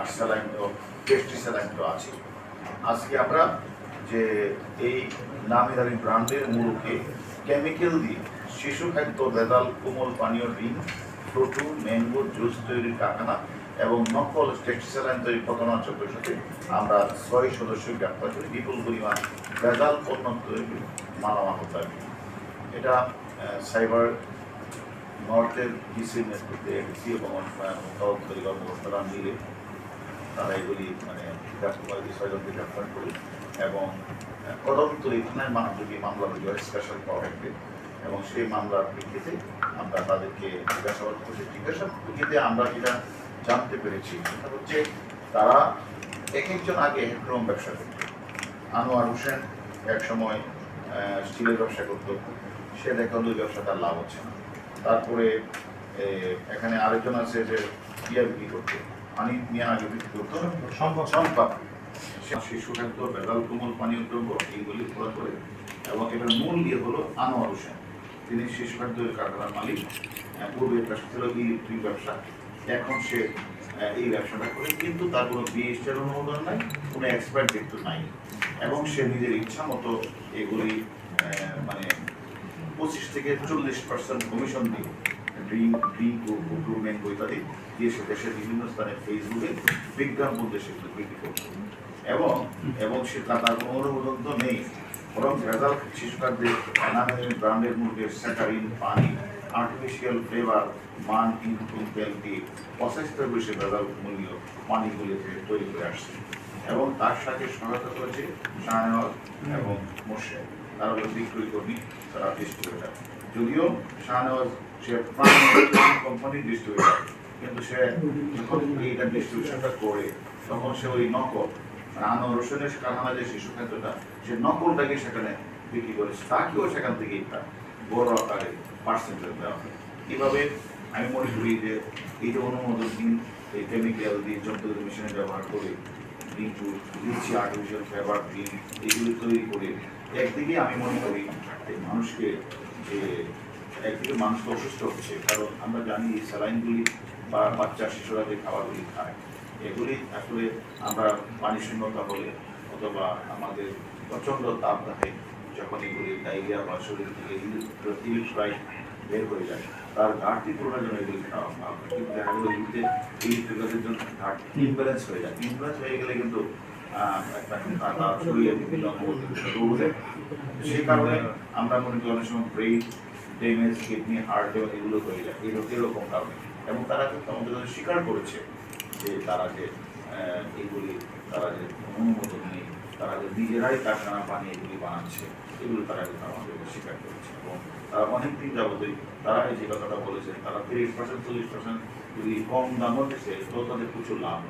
আর saline তো pastry তো আছে। আজকে আমরা যে এই নামি ব্র্যান্ডের মুরুকে কেমিক্যাল দিয়ে শিশু খাদ্য, ভেজাল, কোমল পানীয়, ডিম, ফ্রুটু, ম্যাঙ্গো, জুস তৈরির কারখানা এবং নকল টেক্সটাইল তৈরি ঘটনাচক্রের সাথে আমরা ছয় সদস্য গ্রেপ্তার করি। বিপুল পরিমাণ ভেজাল পণ্য তৈরি মালামাল হতে হবে এটা সাইবার নর্থের ডিসির নেতৃত্বে এডিসি এবং তদন্তকারী কর্মকর্তারা মিলে তারা এগুলি মানে ছয়জনকে গ্রেপ্তার করি এবং আহ, কদমতলী থানায় মানবযোগী মামলা রয়েছে স্পেশাল পাওয়ারকে এবং সেই মামলার ভিত্তিতে আমরা তাদেরকে জিজ্ঞাসাবাদ করছি। জিজ্ঞাসাবাদ ভিত্তিতে আমরা যেটা জানতে পেরেছি সেটা হচ্ছে তারা এক একজন আগে হেডক্রম ব্যবসা করত। আনোয়ার হোসেন এক সময় স্টিলের ব্যবসা করতো। সে দেখল ওই ব্যবসা তার লাভ হচ্ছে না। তারপরে এখানে আরেকজন আছে যে ইয়া বিক্রি করতো। পানি নিয়ে আগে বিক্রি করতো সম্ভব। সম্পদ শিশু খাদ্য বেদাল কোমল পানীয় দ্রব্য এইগুলি ক্রয় করে এবং এটার মূল দিয়ে হলো আনোয়ার হোসেন। তিনি শিশু খাদ্যের কারখানার মালিক। পূর্বে ব্যবসা ছিল ইলেকট্রিক ব্যবসা। এখন সে এই ব্যবসাটা করে। কিন্তু তার কোনো বিএসটির অনুমোদন নাই কোনো এক্সপায়ার ডেট নাই। এবং সে নিজের ইচ্ছা মতো এগুলি মানে পঁচিশ থেকে চল্লিশ পার্সেন্ট কমিশন দিয়ে ড্রিঙ্ক ড্রিঙ্ক ও ইত্যাদি দিয়ে সে দেশের বিভিন্ন স্থানে ফেসবুকে বিজ্ঞাপন দেশে বিক্রি করছে। এবং এবং সে তার কোনো নেই। বরং ভেজাল শিশু খাদ্যে নানা ব্র্যান্ডের মুরগি স্যাকারিন পানি আর্টিফিশিয়াল ফ্লেভার মান তেল দিয়ে পঁচাশিটার বেশি ভেজাল মূল্য পানিগুলি থেকে তৈরি করে আসছে। এবং তার সাথে সহায়তা করেছে শাহনওয়াজ এবং মোর্শেদ। তারা হলো বিক্রয় কর্মী তারা যদিও শাহনওয়াজ সে কিন্তু সে যখন এইটা ডিস্ট্রিবিউশনটা করে, তখন সে ওই নকল আনোয়ার হোসেনের কারখানা যে শিশু খাদ্যটা, সে নকলটাকে সেখানে বিক্রি করেছে তাকেও সেখান থেকে একটা বড় আকারে পার্সেন্টেজ দেওয়া হয়। এইভাবে আমি মনে করি যে এই যে অনুমোদন দিন এই কেমিক্যাল দিয়ে যন্ত্র মেশিনে ব্যবহার করে কিন্তু দিচ্ছি আর্টিফিশিয়াল ফ্লেভার ক্রিম এগুলি তৈরি করে একদিকে আমি মনে করি মানুষকে যে একদিকে মানুষ অসুস্থ হচ্ছে, কারণ আমরা জানি এই স্যালাইনগুলি বা বাচ্চা শিশুরা যে খাবারগুলি খায়, এগুলি আসলে আমরা পানি শূন্যতা হলে অথবা আমাদের প্রচণ্ড তাপ থাকে যখন এগুলি ডায়রিয়া বা শরীর থেকে ইলেকট্রাইট বের হয়ে যায় তার ঘাটতি পূরণের জন্য এগুলি খাওয়া দেখা গেলো ইউতে ইলেকট্রিকের জন্য ঘাটতি। ইমব্যালেন্স হয়ে যায়। ইমব্যালেন্স হয়ে গেলে কিন্তু শরীরে বিভিন্ন রোগ যায়। কারণে আমরা মনে করি অনেক সময় ব্রেইন ড্যামেজ কিডনি হার্ট এগুলো হয়ে যায়। এরকম এরকম কারণে। এবং তারা কিন্তু আমাদের স্বীকার করেছে যে তারা যে এগুলি তারা যে অনুমোদন নেই। তারা নিজেরাই কারখানা বানিয়ে এগুলি বানাচ্ছে, এগুলো তারা কিন্তু আমাদেরকে স্বীকার করেছে এবং তারা অনেক দিন যাবতই তারা এই যে কথাটা বলেছেন, তারা তিরিশ পার্সেন্ট চল্লিশ পার্সেন্ট যদি কম দামও দিচ্ছে তো তাদের প্রচুর লাভ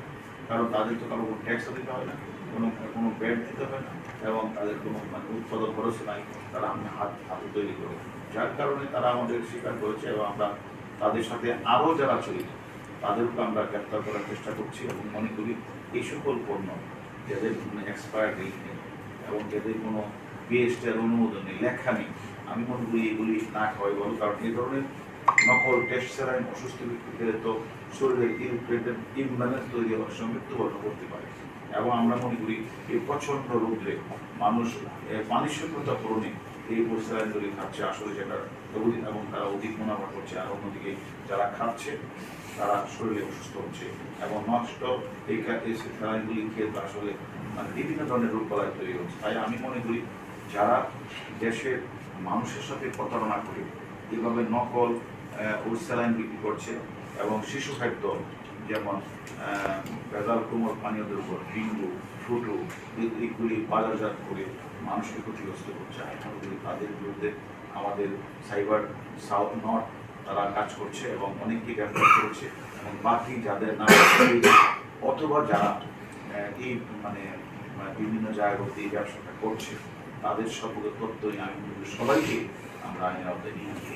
কারণ তাদের তো কারও কোনো ট্যাক্সও দিতে হয় না, কোনো কোনো ব্যাড দিতে হয় না এবং তাদের কোনো মানে উৎপাদন খরচ নাই, তারা আমি হাত, হাতে তৈরি করে যার কারণে তারা আমাদের স্বীকার করেছে এবং আমরা তাদের সাথে আরও যারা জড়িত তাদেরকে আমরা গ্রেপ্তার করার চেষ্টা করছি এবং মনে করি এই সকল পণ্য যাদের কোনো এক্সপায়ার নেই এবং যাদের কোনো পিএসটির অনুমোদন নেই, লেখা নেই, আমি মনে করি এগুলি না খাওয়াই ভালো, কারণ এই ধরনের নকল টেস্ট ছাড়া অসুস্থ ব্যক্তিদের তো শরীরের ইনফ্লেটেড ইমব্যালেন্স তৈরি হওয়ার সময় মৃত্যুবরণ করতে পারে। এবং আমরা মনে করি এই প্রচণ্ড রোদ্রে মানুষ পানি পূরণে এই স্যালাইনগুলি খাচ্ছে আসলে যেটা অধিক এবং তারা অধিক মুনাফা করছে আর অন্যদিকে যারা খাচ্ছে, তারা শরীরে অসুস্থ হচ্ছে। এবং নষ্ট এই স্যালাইনগুলি খেয়ে আসলে মানে বিভিন্ন ধরনের রোগ বালাই তৈরি হচ্ছে। তাই আমি মনে করি যারা দেশের মানুষের সাথে প্রতারণা করে এভাবে নকল ওই স্যালাইন বিক্রি করছে এবং শিশু খাদ্য যেমন ভেজাল কোমল পানীয় দ্রব্য, ডিঙ্গু, ফ্রুটু এ- এগুলি বাজারজাত করে মানুষকে ক্ষতিগ্রস্ত করছে মনে তাদের বিরুদ্ধে আমাদের সাইবার সাউথ নর্থ তারা কাজ করছে এবং অনেককে গ্রেপ্তার করেছে, এবং বাকি যাদের নাম অথবা যারা এই মানে বিভিন্ন জায়গাতে এই ব্যবসাটা করছে, তাদের সম্পর্কে তথ্য নিয়ে আমি সবাইকে আমরা আইনের আওতায় নিয়ে আসব।